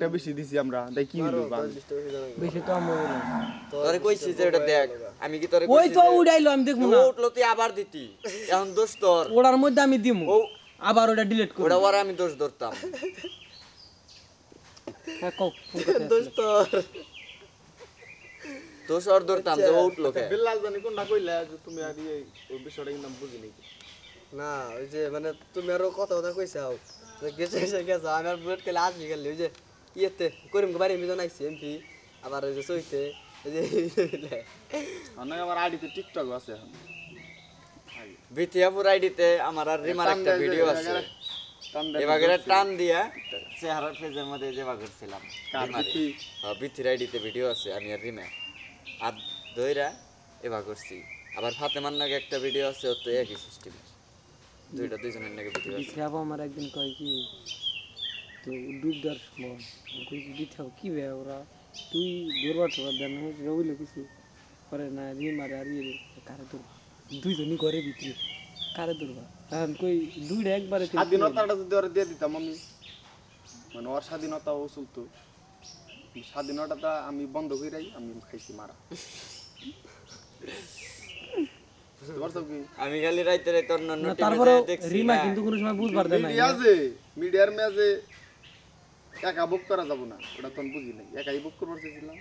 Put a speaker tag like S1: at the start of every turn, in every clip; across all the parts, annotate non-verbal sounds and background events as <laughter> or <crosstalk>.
S1: টা বেশি দিছি আমরা তাই কি হইল বা?
S2: বেশি তো আমও না।
S3: তোরে কইছি যে ওটা দেখ আমি কি তোরে
S2: ওই তো উড়াইলো আমি দেখব না।
S3: উঠল তুই আবার দিতি। এখন দোষ তোর।
S2: ওটার মধ্যে আমি দিমু।
S3: ও
S2: আবার ওটা ডিলিট করব।
S3: ওটা ওর আমি দোষ ধরতাম।
S2: হ্যাঁ কও ফোন করতে
S3: দোষ ওর ধরতাম যে ও উঠল কে।
S1: বিল্লাল জানি কোনটা কইলা যে তুমি আর এই ওই বিষয়টা কিন্তু আমি বুঝি নাই।
S4: না ওই যে মানে তুমি আরও কথা কথা কইছাও। যে গেছে গেছে গেছে আমি আর বুলেট খেলে আসবি গেলি ওই যে ইয়েতে করিম বাড়ি মিজন আইছি এমপি আবার ওই যে সইতে
S1: অনেক আমার আইডিতে টিকটক আছে এখন
S3: বিথিয়াপুর আইডিতে আমার আর রিমার একটা ভিডিও আছে
S1: এবারে টান দেয়
S3: চেহারার পেজের মধ্যে যেবা করছিলাম বিথির আইডিতে ভিডিও আছে আমি আর রিমা আর দইরা এবা করছি আবার ফাতেমার নাকি একটা ভিডিও আছে ওর তো একই সিস্টেম দুইটা দুইজনের নাকি ভিডিও আছে
S2: আমার একদিন কয় কি তো ডুব দেওয়ার সময় আমি কইছি বিথাব কি বে ওরা? তুই দৌড়বার টোড়বার দেন রইল কিছু করে না রি মারে আর ইয়ে কারে দৌড়বা দুইজনই ঘরে ভিতরে। কারে দৌড়বা এখন কই দুইটা একবারে
S1: স্বাধীনতাটা যদি ওরা দিয়ে দিতাম আমি মানে ওর স্বাধীনতা ও চলতো। এই স্বাধীনতাটা আমি বন্ধ কইরাই আমি খাইছি মারা।
S3: আমি খালি রাইতে রাইতে অন্য অন্য টিমে
S2: তারপরে
S3: দেখছি
S2: রিমা কিন্তু কোনো সময় বুঝবার দেয় না
S1: মিডিয়া আছে মিডিয়ার মেয়াজে একা বুক করা যাব না ওটা তো আমি বুঝি নাই। একাই বুক করবার চেয়েছিলাম।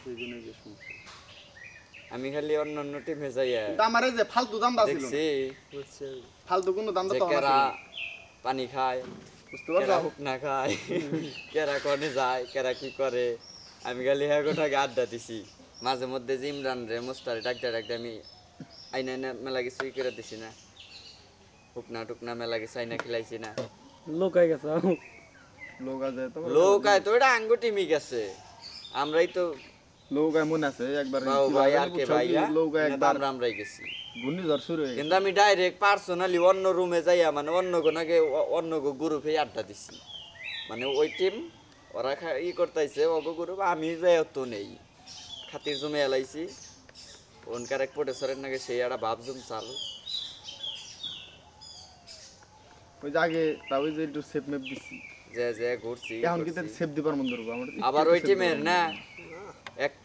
S1: সেই জন্যই যে সমস্যা।
S3: আমি খালি অন্য অন্য টিমে যাইয়া
S1: আমার এই যে ফালতু দান্দা ছিল।
S3: দেখছি।
S1: ফালতু কোনো দান্দা তো আমার।
S3: পানি খায়
S1: বুঝতে পারছ?
S3: হুক না খায় <laughs> কেরা কনে যায় কেরা কি করে। আমি খালি হ্যাঁ গোটাকে আড্ডা দিছি। মাঝে মধ্যে যে ইমরান রে মুস্তারে ডাকতে ডাকতে আমি আইনা আইনা মেলা কিছু ই করে দিছি না। হুকনা টুকনা মেলা কিছু আইনা খিলাইছি না।
S2: লোক হয়ে গেছে।
S1: লোক আছে তো
S3: লোক তো এটা আঙ্গু টিমি গেছে আমরাই তো
S1: লোক আয় মনে আছে একবার
S3: ভাই আর কে ভাই
S1: লোক একবার।
S3: আমরা আমরাই গেছি।
S1: ঘূর্ণিঝড় শুরু হয়ে
S3: কিন্তু আমি ডাইরেক্ট পার্সোনালি অন্য রুমে যাইয়া মানে অন্য কোনাকে অন্য গ্রুপে আড্ডা দিছি। মানে ওই টিম ওরা ই করতেছে অগ গ্রুপ আমি যাই তো নেই। খাতির জমে এলাইছি। ওনকার এক প্রোটেসরের নাকি সেই একটা ভাব জুম চাল।
S1: ওই যে আগে তাও যে একটু সেফ মেপ দিছি।
S3: যে যে ঘুরছি
S1: এখন কি
S3: করছি।
S1: সেফ দিবার মন ধরবো আমার
S3: আবার ওই টিমের না একটা